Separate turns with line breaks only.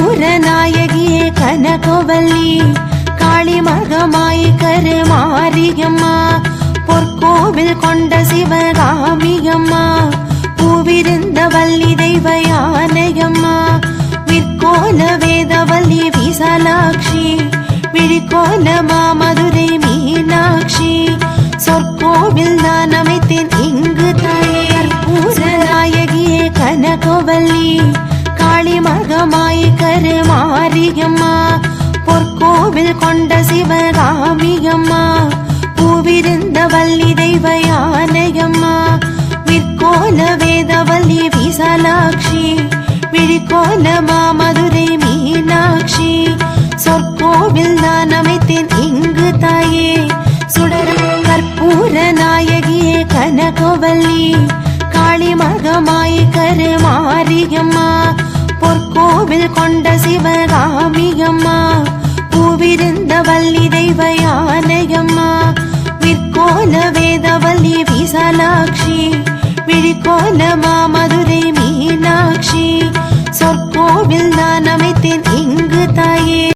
கற்பூர கனகவல்லி காளி மகமாய் கருமாரியம்மா பொற்கோவில் கொண்ட சிவகாமியம்மா பூவிருந்த வள்ளி தெய்வ யானையம்மா விற்கோல வேதவல்லி விசாலாட்சி விழிக்கோல மாமதுரை மீனாட்சி சொற்கோவில் நான் அமைத்தேன் இங்கு தாயே. கற்பூர நாயகியே கனகவல்லி காளி மகமாய் கருமாரியம்மா பொற்கோவில் கொண்ட சிவகாமியம்மா பூவிருந்த வள்ளி தெய்வ யானையம்மா விற்கோல வேதவல்லி விசாலாட்சி விழிக்கோல மாமதுரை மீனாட்சி சொற்கோவில் நான் அமைத்தேன் இங்கு தாயே சுடரும் கற்பூர நாயகியே கனகவல்லி காளி மகமாய் கருமாரியம்மா கோவில் கொண்ட சிவகாமி அம்மா பூவிருந்த வள்ளி தெய்வ யானையம்மா விற்கோல வேதவல்லி விசாலாட்சி விழிக்கோல மாமதுரை மீனாட்சி சொற்கோவில் நான் அமைத்தேன்